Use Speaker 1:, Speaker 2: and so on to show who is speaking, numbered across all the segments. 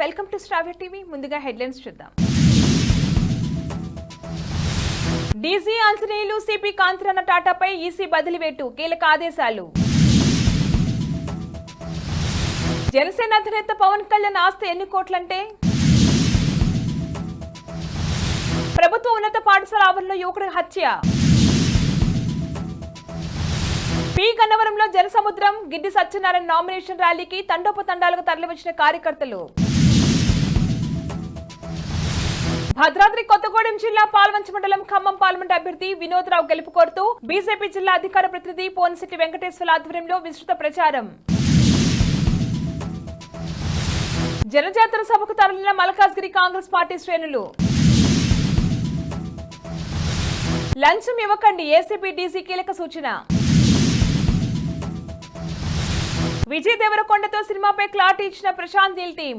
Speaker 1: Welcome to Shravya TV. ముందుగా headlines చూద్దాం. DG Anjaneyulu CP Kanthi Rana టాటాపై ఈసీ బదిలివేటు. కీలక ఆదేశాలు. జనసేన అధినేత పవన్ కళ్యాణ్ ఆస్తి ఎన్ని కోట్లంటే? ప్రభుత్వ ఉన్నత పాఠశాల ఆవరణలో యువకుడి హత్య. పి గన్నవరంలో జనసముద్రం గిడ్డి సత్యనారాయణ నామినేషన్ ర్యాలీకి తండోపతండాలకు తరలివచ్చిన కార్యకర్తలు. భద్రాద్రి కొత్తగూడెం జిల్లా పాల్వంచ మండలం ఖమ్మం పార్లమెంట్ అభ్యర్థి వినోద్రావు గెలుపు కోరుతూ బీజేపీ జిల్లా అధికార ప్రతినిధి పోన్సిటి వెంకటేశ్వర ఆధ్వర్యంలో విస్తృత ప్రచారం. జనజాతర సభకు తరలిన మల్కాజ్గిరి కాంగ్రెస్ పార్టీ శ్రేణులు. లంచం ఇవ్వకండి ఏసీపీ డీసీ కీలక సూచన. విజయ్ దేవరకొండతో సినిమాపై క్లాట్ ఇచ్చిన ప్రశాంత్ నీల్ టీం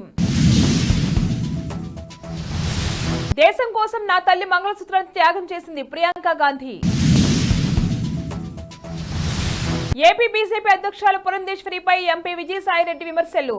Speaker 1: దేశం కోసం నా తల్లి మంగళసూత్రాన్ని త్యాగం చేసింది ప్రియాంక గాంధీ. ఏపీ బీజేపీ అధ్యక్షురాలు పురంధేశ్వరిపై ఎంపీ విజయసాయిరెడ్డి విమర్శలు.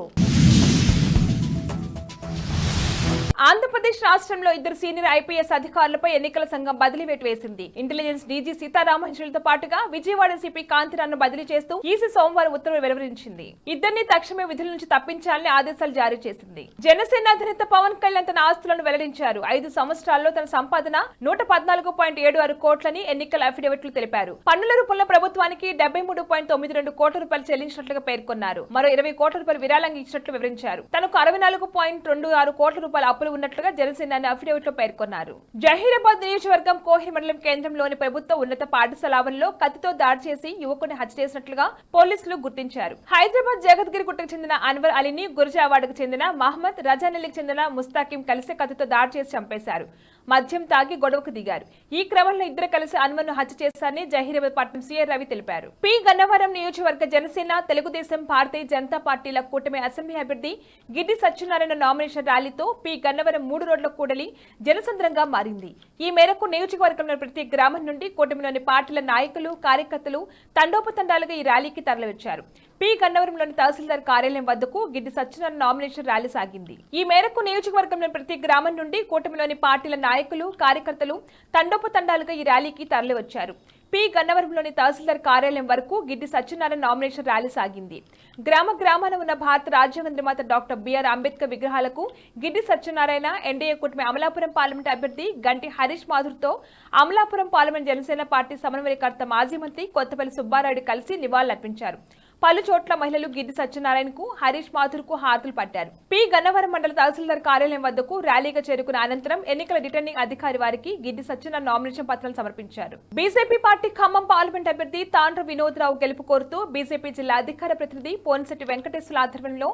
Speaker 1: ఆంధ్రప్రదేశ్ రాష్ట్రంలో ఇద్దరు సీనియర్ ఐపీఎస్ అధికారులపై ఎన్నికల సంఘం బదిలీ వేసింది ఇంటెలిజెన్స్ డీజీ సీతారామహంచులతో పాటుగా విజయవాడ సిపి కాంతిరాను బదిలీ చేస్తూ ఈసీ సోమవారం ఉత్తర్వులు వెలువరించింది. ఇద్దరిని తక్షణమే విధుల నుంచి తప్పించాలని ఆదేశాలు జారీ చేసింది. జనసేన అధినేత పవన్ కళ్యాణ్ తన ఆస్తులను వెల్లడించారు. ఐదు సంవత్సరాల్లో తన సంపాదన నూట పద్నాలుగు పాయింట్ ఏడు ఆరు కోట్లని ఎన్నికల అఫిడవిట్లు తెలిపారు. పన్నుల రూపంలో ప్రభుత్వానికి డెబ్బై మూడు పాయింట్ తొమ్మిది రెండు కోట్ల రూపాయలు చెల్లించినట్లుగా పేర్కొన్నారు. మరో ఇరవై కోట్ల రూపాయలు విరాళంగా ఇచ్చినట్లు వివరించారు. తనకు అరవై నాలుగు పాయింట్ రెండు ఆరు కోట్ల రూపాయల అప్పులు ఉన్నట్లుగా జనసేన అఫిడవిట్లో పేర్కొన్నారు. జహీరాబాద్ నియోజకవర్గం కోహిర్ మండలం కేంద్రంలోని ప్రభుత్వ ఉన్నత పాఠశాల ఆవరణలో కత్తితో దాడి చేసి యువకుని హత్య చేసినట్లుగా పోలీసులు గుర్తించారు. హైదరాబాద్ జగద్గిరి గుట్టకు చెందిన అన్వర్ అలీని గురజావాడకు చెందిన మహమ్మద్ రజానెల్లికి చెందిన ముస్తాకిం కలిసి కత్తితో దాడి చేసి చంపేశారు. మద్యం తాగి గొడవకు దిగారు. ఈ క్రమంలో ఇద్దరు కలిసి అన్వర్ను హత్య చేశారని జహీరాబాద్ పట్నం రవి తెలిపారు. పి. గన్నవరం నియోజకవర్గ జనసేన తెలుగుదేశం భారతీయ జనతా పార్టీల కూటమి అసెంబ్లీ అభ్యర్థి గిడ్డి సత్యనారాయణ నామినేషన్ ర్యాలీతో పి. గన్నవరం మూడు రోడ్ల కూడలి జనసంద్రంగా మారింది. ఈ మేరకు నియోజకవర్గంలోని ప్రతి గ్రామం నుండి కూటమిలోని పార్టీల నాయకులు కార్యకర్తలు తండోపతండాలుగా ఈ ర్యాలీకి తరలివచ్చారు. పి గన్నవరంలోని తహసీల్దార్ కార్యాలయం వద్దకు గిడ్డి సత్యనారాయణ నామినేషన్ ర్యాలీ సాగింది. ఈ మేరకు నియోజకవర్గంలోని ప్రతి గ్రామం నుండి కూటమిలోని పార్టీల నాయకులు కార్యకర్తలు తండోపతండాలుగా ఈ ర్యాలీకి తరలివచ్చారు. పి గన్నవరంలోని తహసీల్దార్ కార్యాలయం వరకు గిడ్డి సత్యనారాయణ నామినేషన్ ర్యాలీ సాగింది. గ్రామ గ్రామాన ఉన్న భారత రాజ్యాంగ నిర్మాత డాక్టర్ బిఆర్ అంబేద్కర్ విగ్రహాలకు గిడ్డి సత్యనారాయణ ఎన్డీఏ కూటమి అమలాపురం పార్లమెంట్ అభ్యర్థి గంటి హరీష్ మాధుర్తో అమలాపురం పార్లమెంట్ జనసేన పార్టీ సమన్వయకర్త మాజీ మంత్రి కొత్తపల్లి సుబ్బారాయుడు కలిసి నివాళులర్పించారు. పలు చోట్ల మహిళలు గిడ్డి సత్యనారాయణకు హరీష్ మాథుర్కు హారతులు పట్టారు. పి. గన్నవరం మండల తహసీల్దార్ కార్యాలయం వద్దకు ర్యాలీగా చేరుకున్న అనంతరం ఎన్నికల రిటర్నింగ్ అధికారి వారికి గిడ్డి సత్యనారాయణ నామినేషన్ పత్రాలు సమర్పించారు. బీజేపీ పార్టీ ఖమ్మం పార్లమెంట్ అభ్యర్థి తాండ్ర వినోద్రావు గెలుపు కోరుతూ బీజేపీ జిల్లా అధికార ప్రతినిధి పోన్సెట్టి వెంకటేశ్వర ఆధ్వర్యంలో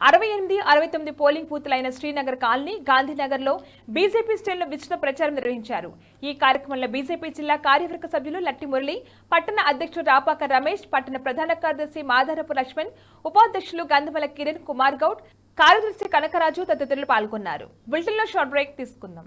Speaker 1: అరవై ఎనిమిది అరవై తొమ్మిది పోలింగ్ బూతులైన శ్రీనగర్ కాలనీ గాంధీనగర్లో బీజేపీ స్టైల్లో విస్తృత ప్రచారం నిర్వహించారు. ఈ కార్యక్రమంలో బీజేపీ జిల్లా కార్యవర్గ సభ్యులు లట్టి మురళి పట్టణ అధ్యక్షుడు రాపాక రమేష్ పట్టణ ప్రధాన కార్యదర్శి మాధారపు లక్ష్మణ్ ఉపాధ్యక్షులు గంధమల కిరణ్ కుమార్ గౌడ్ కార్యదర్శి కనకరాజు తదితరులు పాల్గొన్నారు. బులెటిన్లో షార్ట్ బ్రేక్ తీసుకుందాం.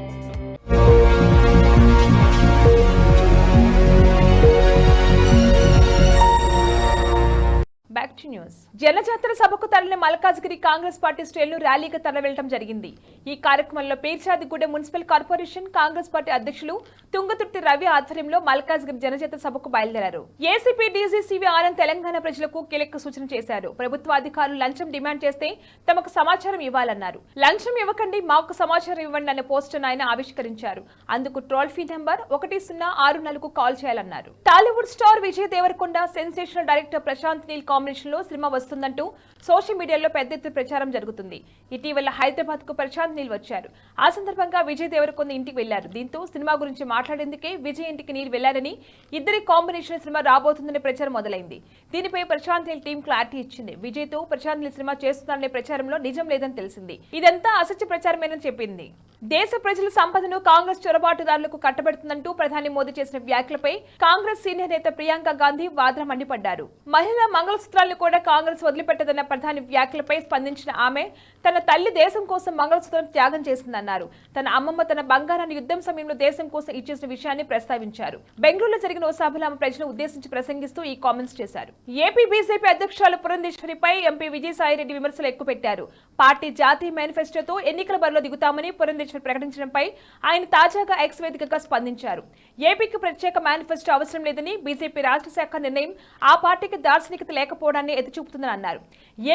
Speaker 1: న్యూస్. జనజాతర సభకు తరలిన మల్కాజ్గిరి కాంగ్రెస్ పార్టీ శ్రేణులు ర్యాలీగా తరలివెళ్ళడం జరిగింది. ఈ కార్యక్రమంలో Perchadigudem municipal corporation congress party అధ్యక్షులు తుంగతుర్తి రవి ఆధ్వర్యంలో మల్కాజ్గిరి జనజాతర సభకు బయలుదేరారు. ఏసీపీ డీజీసీవీ ఆనంద్ తెలంగాణ ప్రజలకు కీలక సూచన చేశారు. ప్రభుత్వ అధికారులు లంచం డిమాండ్ చేస్తే తమకు సమాచారం ఇవ్వాలన్నారు. లంచం ఇవ్వకండి మాకు సమాచారం ఇవ్వండి అనే పోస్టర్ ఆయన ఆవిష్కరించారు. అందుకు ట్రోల్ ఫీ నెంబర్ ఒకటి సున్నా ఆరు నాలుగు కాల్ చేయాలన్నారు. Tollywood star Vijay Deverakonda sensational director Prashanth Neel కాంబినేషన్లో సినిమా వస్తుందంటూ సోషల్ మీడియాలో పెద్ద ఎత్తున ప్రచారం జరుగుతుంది. ఇటీవల హైదరాబాద్కు ప్రశాంత్ నీల్ వచ్చారు. ఆ సందర్భంగా విజయ్ దేవరకొండ ఇంటికి వెళ్ళారు. దీంతో సినిమా గురించి మాట్లాడేందుకే విజయ్ ఇంటికి నీల్ వెళ్ళారని ఇద్దరి కాంబినేషన్ సినిమా రాబోతుందనే ప్రచారం మొదలైంది. దీనిపై ప్రశాంత్ నీల్ టీం క్లారిటీ ఇచ్చింది. విజయ్తో ప్రశాంత్ నీల్ సినిమా చేస్తున్నారనే ప్రచారంలో నిజం లేదని తెలిసింది. ఇదంతా అసత్య ప్రచారమేనని చెప్పింది. దేశ ప్రజల సంపదను కాంగ్రెస్ చొరబాటుదారులకు కట్టబెడుతుందంటూ ప్రధాని మోదీ చేసిన వ్యాఖ్యలపై కాంగ్రెస్ సీనియర్ నేత ప్రియాంక గాంధీ వాద్ర మండిపడ్డారు. మహిళా మంగళసూత్రాలను కూడా కాంగ్రెస్ వదిలిపెట్టదన్న ప్రధాని వ్యాఖ్యలపై స్పందించిన ఆమె తన తల్లి దేశం కోసం మంగళసూత్రం త్యాగం చేసిందన్నారు. తన అమ్మమ్మ తన బంగారాన్ని యుద్ధం సమయంలో దేశం కోసం ఇచ్చేసిన విషయాన్ని ప్రస్తావించారు. బెంగళూరులో జరిగిన ఓ సభలో ఆమె ప్రజలను ఉద్దేశించి ప్రసంగిస్తూ ఈ కామెంట్స్ చేశారు. ఏపీ బీజేపీ అధ్యక్షురాలు పురంధేశ్వరిపై ఎంపీ విజయసాయిరెడ్డి విమర్శలు ఎక్కుపెట్టారు. పార్టీ జాతీయ మేనిఫెస్టోతో ఎన్నికల బరిలో దిగుతామని పురంధేశ్వరి ప్రకటించడంపై ఆయన తాజాగా ఎక్స్ వేదికగా స్పందించారు. ఏపీకి ప్రత్యేక మేనిఫెస్టో అవసరం లేదని బీజేపీ రాష్ట్ర శాఖ నిర్ణయం ఆ పార్టీకి దార్శనికత లేకపోవడాన్ని ఎత్తిచూపుతుందని అన్నారు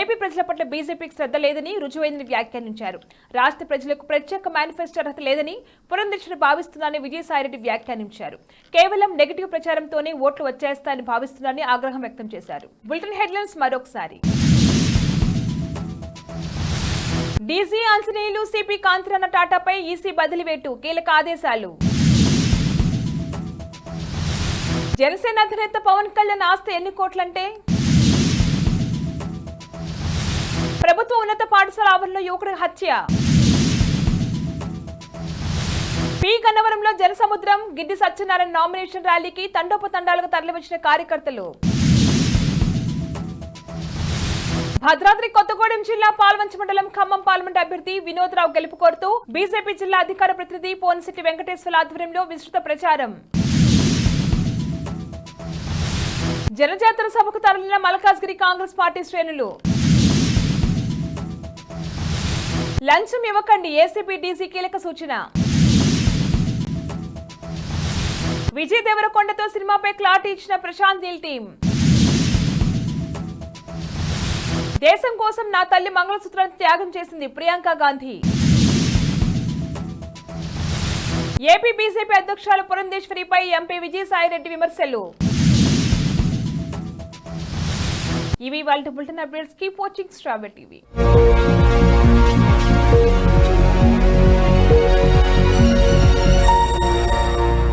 Speaker 1: ఏపీ ప్రజల పట్ల బీజేపీకి శ్రద్ధ లేదని రుజువైందని వ్యాఖ్యానించారు. రాష్ట్ర ప్రజలకు ప్రత్యేక మేనిఫెస్టో అర్హత లేదని పురంధేశ్వరి భావిస్తుందని విజయసాయిరెడ్డి వ్యాఖ్యానించారు. కేవలం నెగిటివ్ ప్రచారంతోనే ఓట్లు వచ్చేస్తాయని భావిస్తున్నారని ఆగ్రహం వ్యక్తం చేశారు. బులెటిన్ హెడ్లైన్స్ మరొకసారి. డీజీ ఆంజనేయులు సిపి కాంతిరన్న టాటాపై ఈసీ బదిలివేటు కీలక ఆదేశాలు. జనసేన అధినేత పవన్ కళ్యాణ్ ఆస్తి ఎన్ని కోట్లంటే ప్రభుత్వ ఉన్నత పాఠశాల ఆవరణలో యువకుడి హత్య. పి గన్నవరంలో జనసముద్రం గిడ్డి సత్యనారాయణ నామినేషన్ ర్యాలీకి తండోపతండాలకు తరలివచ్చిన కార్యకర్తలు. భద్రాద్రి కొత్తగూడెం జిల్లా పాల్వంచ మండలం ఖమ్మం పార్లమెంట్ అభ్యర్థి వినోద్రావు గెలుపు కోరుతూ బీజేపీ జిల్లా అధికార ప్రతినిధి పోన్సిటి వెంకటేశ్వర ఆధ్వర్యంలో విస్తృత ప్రచారం. జనజాతర సభకు తరలిన మల్కాజ్గిరి కాంగ్రెస్ పార్టీ శ్రేణులు. లంచం ఇవ్వకండి. ఏసీపీ డీసీ కీలక సూచన. విజయ్ దేవరకొండతో సినిమాపై క్లాట్ ఇచ్చిన ప్రశాంత్ నీల్ టీం. దేశం కోసం నా తల్లి మంగళసూత్రాన్ని త్యాగం చేసింది ప్రియాంక గాంధీ. ఏపీ బీజేపీ అధ్యక్షురాలు పురంధేశ్వరిపై ఎంపీ విజయసాయిరెడ్డి విమర్శలు. ఇవి వాళ్ళ బులెటిన్ అప్డేట్స్ కీప్ వాచింగ్ స్ట్రాబెల్ టీవీ. Thank you.